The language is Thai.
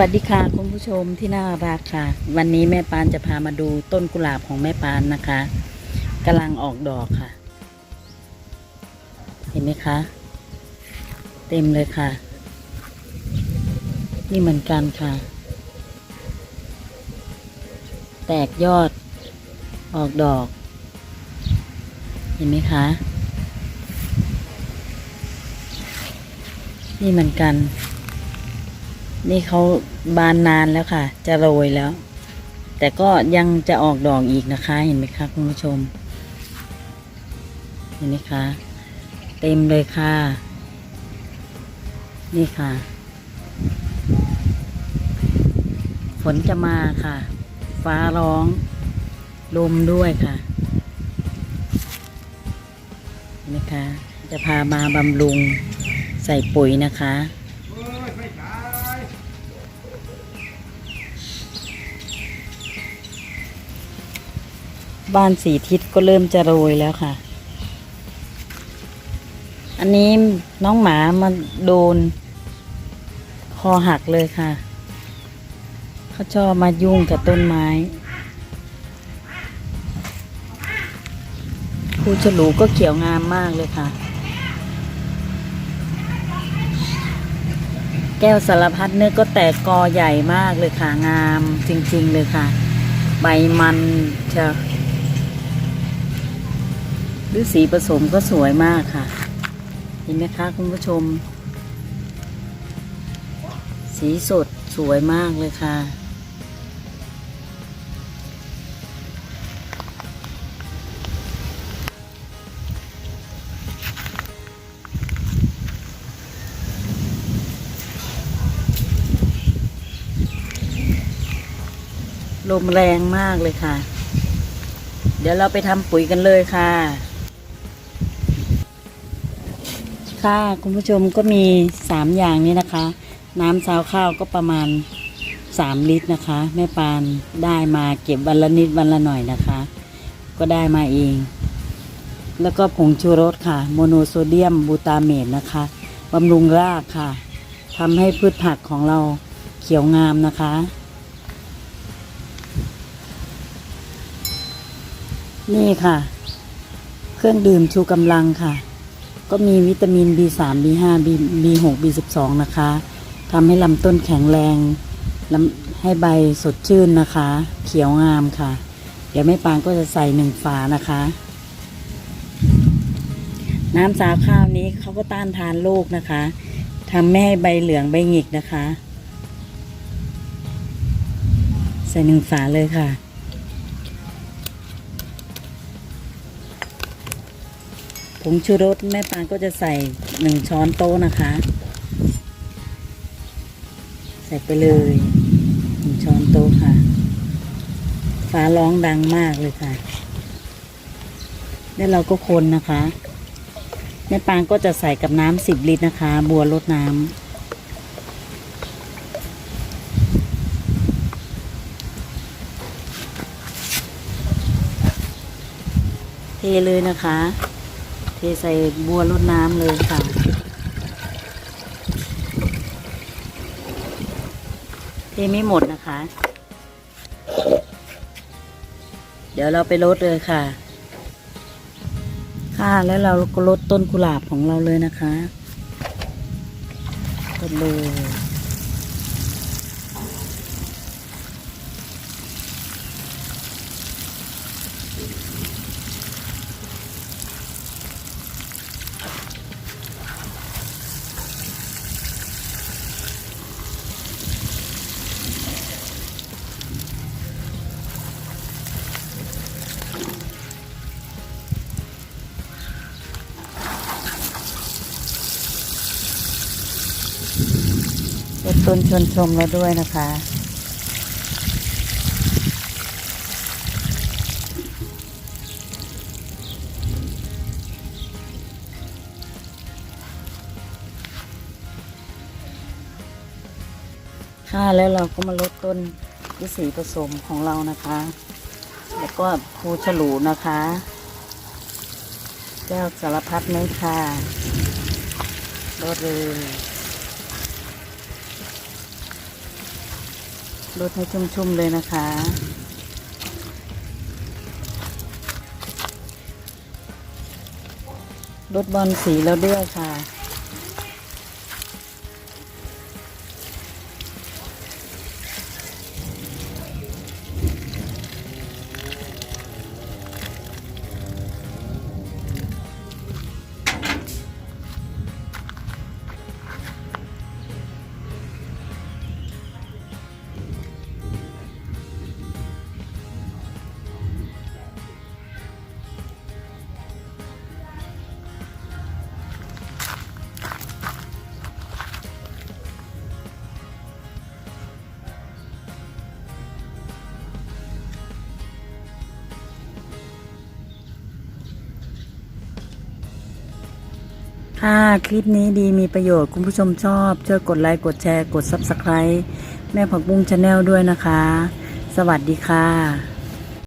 วัสดีค่ะคุณผู้ชมที่น่ารักค่ะ วันนี้แม่ปานจะพามาดูต้นกุหลาบของแม่ปานนะคะกำลังออกดอกค่ะ เห็นไหมคะ เต็มเลยค่ะ นี่เหมือนกันค่ะ แตกยอดออกดอก เห็นไหมคะ นี่เหมือนกัน นี่เขาบานนานแล้วค่ะ จะโรยแล้ว แต่ก็ยังจะออกดอกอีกนะคะ เห็นไหมคะคุณผู้ชม เห็นไหมคะ เต็มเลยค่ะ นี่ค่ะ ฝนจะมาค่ะ ฟ้าร้อง ลมด้วยค่ะเห็นไหมคะ จะพามาบำรุงใส่ปุ๋ยนะคะ บ้านสีทิศก็เริ่มจะโรยแล้วค่ะ อันนี้น้องหมามาโดน คอหักเลยค่ะ เขาชอบมายุ่งกับต้นไม้ภูฉลูก็เขียวงามมากเลยค่ะ แก้วสารพัดเนื้อก็แตกกอใหญ่มากเลยค่ะ งามจริงๆเลยค่ะ ใบมันจะ หรือสีผสมก็สวยมากค่ะ เห็นไหมคะคุณผู้ชม สีสดสวยมากเลยค่ะ ลมแรงมากเลยค่ะ เดี๋ยวเราไปทำปุ๋ยกันเลยค่ะ ค่ะ คุณผู้ชมก็มีสามอย่างนี้นะคะ น้ำซาวข้าวก็ประมาณสามลิตรนะคะ แม่ปานได้มาเก็บวันละนิดวันละหน่อยนะคะ ก็ได้มาเอง แล้วก็ผงชูรสค่ะ โมโนโซเดียมบูตาเมตนะคะบำรุงรากค่ะทำให้พืชผักของเราเขียวงามนะคะ นี่ค่ะ เครื่องดื่มชูกำลังค่ะ ก็มีวิตามิน B3 B5 B B6 B12 นะคะทำให้ลำต้นแข็งแรงลำให้ใบสดชื่นนะคะ เขียวงามค่ะ เดี๋ยวแม่ปางก็จะใส่หนึ่งฝานะคะ น้ำสาข้าวนี้เขาก็ต้านทานโรคนะคะทำไม่ให้ใบเหลืองใบหงิกนะคะ ใส่หนึ่งฝาเลยค่ะ ผงชูรสแม่ปานก็จะใส่หนึ่งช้อนโต๊ะนะคะ ใส่ไปเลยหนึ่งช้อนโต๊ะค่ะฟ้าร้องดังมากเลยค่ะ แล้วเราก็คนนะคะแม่ปานก็จะใส่กับน้ำสิบลิตรนะคะ บัวรดน้ำเทเลยนะคะ ทใส่บัวรดน้ำเลยค่ะ เทไม่หมดนะคะ เดี๋ยวเราไปลดเลยค่ะ ค่ะแล้วเราก็ลดต้นกุหลาบของเราเลยนะคะลดเลย ลดต้นชวนชมเราด้วยนะคะ ค่ะแล้วเราก็มาลดต้นวิสีผสมของเรานะคะ แล้วก็ภูฉลูนะคะ แก้วสารพัดไหมค่ะลดเลย รดให้ชุ่มๆเลยนะคะรดบอลสีแล้วด้วยค่ะ ถ้าคลิปนี้ดีมีประโยชน์คุณผู้ชมชอบ ช่วยกดไลค์ กดแชร์ กด Subscribe แม่ผักบุ้งชาแนลด้วยนะคะ สวัสดีค่ะ